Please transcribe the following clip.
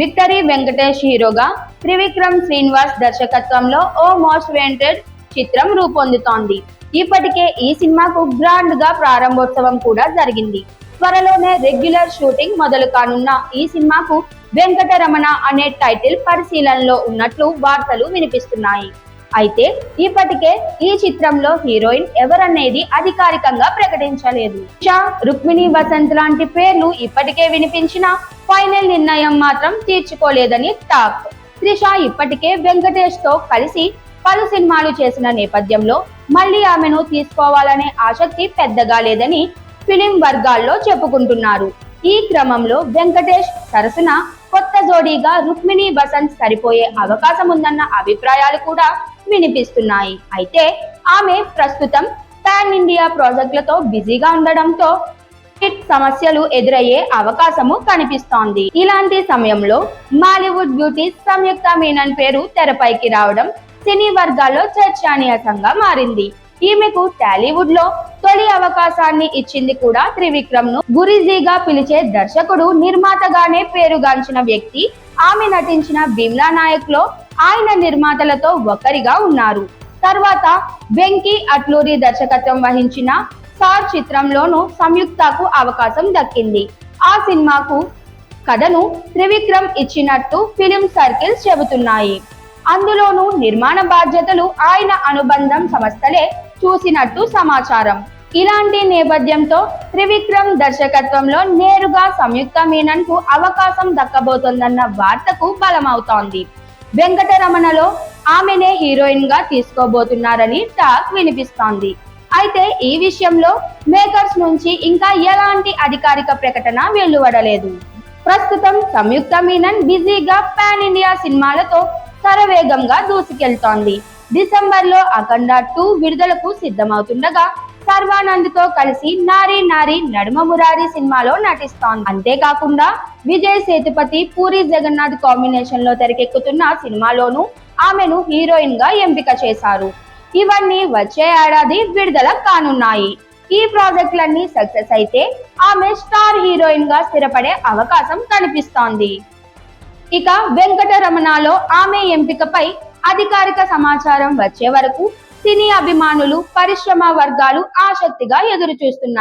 Victory Venkatesh హీరోగా త్రివిక్రమ్ శ్రీనివాస్ దర్శకత్వంలో ఓ most వెంటెడ్ చిత్రం రూపొందుతోంది. ఇప్పటికే ఈ సినిమాకు గ్రాండ్గా ప్రారంభోత్సవం కూడా జరిగింది. త్వరలోనే రెగ్యులర్ షూటింగ్ మొదలు కానున్న ఈ సినిమాకు వెంకటరమణ అనే టైటిల్ పరిశీలనలో ఉన్నట్లు వార్తలు వినిపిస్తున్నాయి. అయితే ఇప్పటికే ఈ చిత్రంలో హీరోయిన్ ఎవరనేది అధికారికంగా ప్రకటించలేదు. షా రుక్మిణి వసంత్ లాంటి పేర్లు ఇప్పటికే వినిపించిన ఫైనల్ నిర్ణయం మాత్రం తీర్చుకోలేదని టాక్. త్రిష ఇప్పటికే వెంకటేష్తో కలిసి పలు సినిమాలు చేసిన నేపథ్యంలో మళ్ళీ ఆమెను తీసుకోవాలనే ఆసక్తి పెద్దగా లేదని ఫిలిం వర్గాల్లో చెప్పుకుంటున్నారు. ఈ క్రమంలో వెంకటేష్ సరసన కొత్త జోడీగా రుక్మిణి బసంత్ సరిపోయే అవకాశం ఉందన్న అభిప్రాయాలు కూడా వినిపిస్తున్నాయి. అయితే ఆమె ప్రస్తుతం పాన్ ఇండియా ప్రాజెక్టులతో బిజీగా ఉండడంతో సమస్యలు ఎదురయ్యే అవకాశము కనిపిస్తోంది. ఇలాంటి సమయంలో మాలీవుడ్ బ్యూటీ సంయుక్త మీనన్ పేరు తెరపైకి రావడం సినీ వర్గాల్లో చర్చానీయాంశంగా మారింది. ఈమెకు టాలీవుడ్లో తొలి అవకాశాన్ని ఇచ్చింది కూడా త్రివిక్రమ్ను గురిజీగా పిలిచే దర్శకుడు నిర్మాతగానే పేరుగాంచిన వ్యక్తి ఆమె నటించిన బిమ్లా నాయక్లో ఆయన నిర్మాతలతో ఒకరిగా ఉన్నారు. తర్వాత వెంకీ అట్లూరి దర్శకత్వం వహించిన సార్ చిత్రంలోనూ సంయుక్తకు అవకాశం దక్కింది. ఆ సినిమాకు కథను త్రివిక్రమ్ ఇచ్చినట్టు ఫిలిం సర్కిల్స్ చెబుతున్నాయి. అందులోనూ నిర్మాణ బాధ్యతలు ఆయన అనుబంధం సంస్థలే చూసినట్టు సమాచారం. ఇలాంటి నేపథ్యంతో త్రివిక్రమ్ దర్శకత్వంలో నేరుగా సంయుక్త మీనన్కు అవకాశం దక్కబోతోందన్న వార్తకు బలమవుతోంది. వెంకటరమణలో ఆమెనే హీరోయిన్గా తీసుకోబోతున్నారని టాక్ వినిపిస్తోంది. అయితే ఈ విషయంలో మేకర్స్ నుంచి ఇంకా ఎలాంటి అధికారిక ప్రకటన వెలువడలేదు. ప్రస్తుతం సంయుక్త మీనన్ బిజీగా పాన్ ఇండియా సినిమాలతో శరవేగంగా దూసుకెళ్తోంది. డిసెంబర్లో అఖండ టూ విడుదలకు సిద్ధమవుతుండగా సర్వానంద్తో కలిసి నారీ నారి నడుమ మురారి సినిమాలో నటిస్తోంది. అంతేకాకుండా విజయ్ సేతుపతి పూరి జగన్నాథ్ కాంబినేషన్లో తెరకెక్కుతున్న సినిమాలోనూ ఆమెను హీరోయిన్గా ఎంపిక చేశారు. ఇవన్నీ వచ్చే ఏడాది విడుదల కానున్నాయి. ఈ ప్రాజెక్టులన్నీ సక్సెస్ అయితే ఆమె స్టార్ హీరోయిన్గా స్థిరపడే అవకాశం కనిపిస్తోంది. ఇక వెంకటరమణలో ఆమె ఎంపికపై అధికారిక సమాచారం వచ్చే వరకు సినీ అభిమానులు పరిశ్రమ వర్గాలు ఆసక్తిగా ఎదురు చూస్తున్నారు